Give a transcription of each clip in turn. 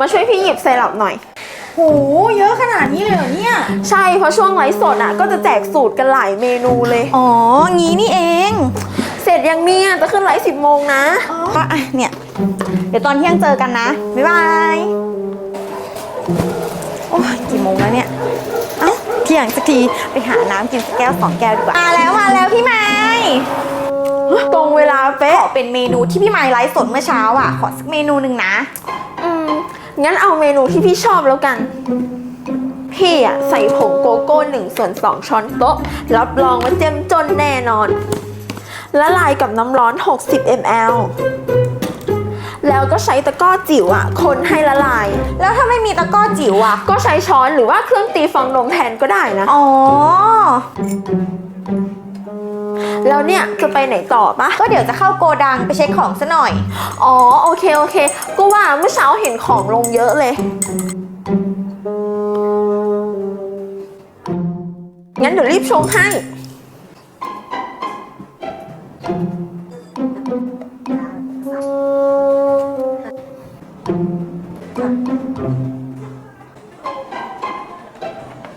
มาช่วยพี่หยิบไซรัปหน่อย โห เยอะขนาดนี้เลยเหรอเนี่ย ใช่เพราะช่วงไลฟ์สดอะ ก็จะแจกสูตรกันหลายเมนูเลย อ๋อ งี้นี่เอง เสร็จยังเนี่ยจะขึ้นไลฟ์สิบโมงนะ ก็อะเนี่ย เดี๋ยวตอนเที่ยงเจอกันนะ บ๊ายบาย โอ้ยกี่โมงแล้วเนี่ย เอ้าเที่ยงสักทีไปหาน้ำกินสักแก้วสองแก้วดีกว่า มาแล้วมาแล้วพี่ไม้ ตรงเวลาขเป๊ะอเป็นเมนูที่พี่ไม้ไลฟ์สดเมื่อเช้าอะ ขอสักเมนูหนึ่งนะอืม งั้นเอาเมนูที่พี่ชอบแล้วกัน พี่อะใส่ผงโกโก้หนึ่งส่วนสองช้อนโต๊ะ รับรองว่าเจ้มจนแน่นอน ละลายกับน้ำร้อน 60 ml แล้วก็ใช้ตะกร้อจิ๋วอะคนให้ละลาย แล้วถ้าไม่มีตะกร้อจิ๋วอะก็ใช้ช้อนหรือว่าเครื่องตีฟองนมแทนก็ได้นะ อ๋อ แล้วเนี่ยจะไปไหนต่อปะก็เดี๋ยวจะเข้าโกดังไปเช็คของซะหน่อย อ๋อโอเคโอเคก็ว่าเมื่อเช้าเห็นของลงเยอะเลย งั้นเดี๋ยวรีบชงให้เ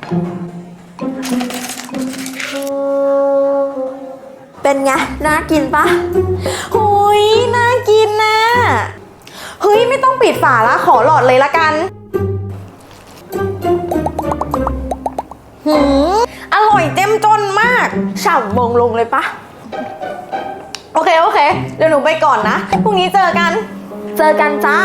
ป็ น่ากินปะหุยน่ากินนะเฮ้ยไม่ต้องปิดฝาละขอหลอดเลยละกันหืมอร่อยเต็มจนมากฉ่ำมงลงเลยปะโอเค โอเค เดี๋ยวหนูไปก่อนนะ พรุ่งนี้เจอกัน เจอกันจ้า